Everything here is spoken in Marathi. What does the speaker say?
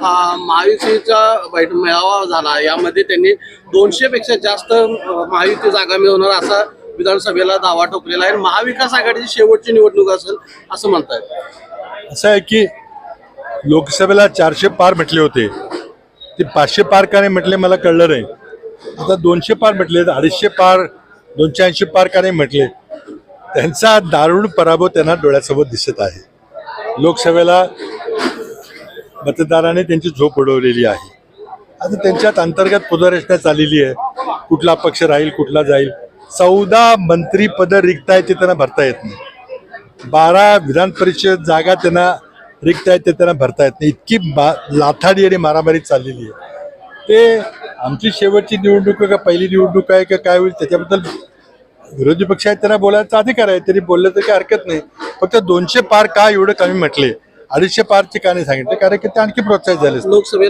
महायुतीचा बैठ मेळावा झाला. यामध्ये त्यांनी दोनशे पेक्षा जास्त महायुती जागा मिळवणार असा विधानसभेला दावा ठोकलेला आहे. महाविकास आघाडीची शेवटची निवडणूक असेल असं म्हणतात असं आहे की लोकसभेला चारशे पार म्हटले होते. ते पाचशे पार का म्हटले मला कळलं नाही. आता दोनशे पार म्हटले अडीचशे पार दोनशे ऐंशी पार का नाही म्हटले. त्यांचा दारुण पराभव त्यांना डोळ्यासोबत दिसत आहे. लोकसभेला मतदाराने त्यांची झोप उडवलेली आहे. आता त्यांच्यात अंतर्गत पुनर्रचना चाललेली आहे. कुठला पक्ष राहील कुठला जाईल. चौदा मंत्रीपदं रिक्त आहेत ते त्यांना भरता येत नाही. बारा विधान परिषद जागा त्यांना रिक्त आहेत ते त्यांना भरता येत नाही. इतकी बा लाथाडी आणि मारामारी चाललेली आहे. ते आमची शेवटची निवडणूक का पहिली निवडणूक आहे का काय होईल त्याच्याबद्दल विरोधी पक्ष आहेत त्यांना बोलायचा अधिकार आहे. तरी बोललं तर काही हरकत नाही. फक्त दोनशे पार का एवढं कमी म्हटले? अडीचशे पारची का नाही सांगितले कारण की ते आणखी प्रोत्साहित झाले लोकसभेला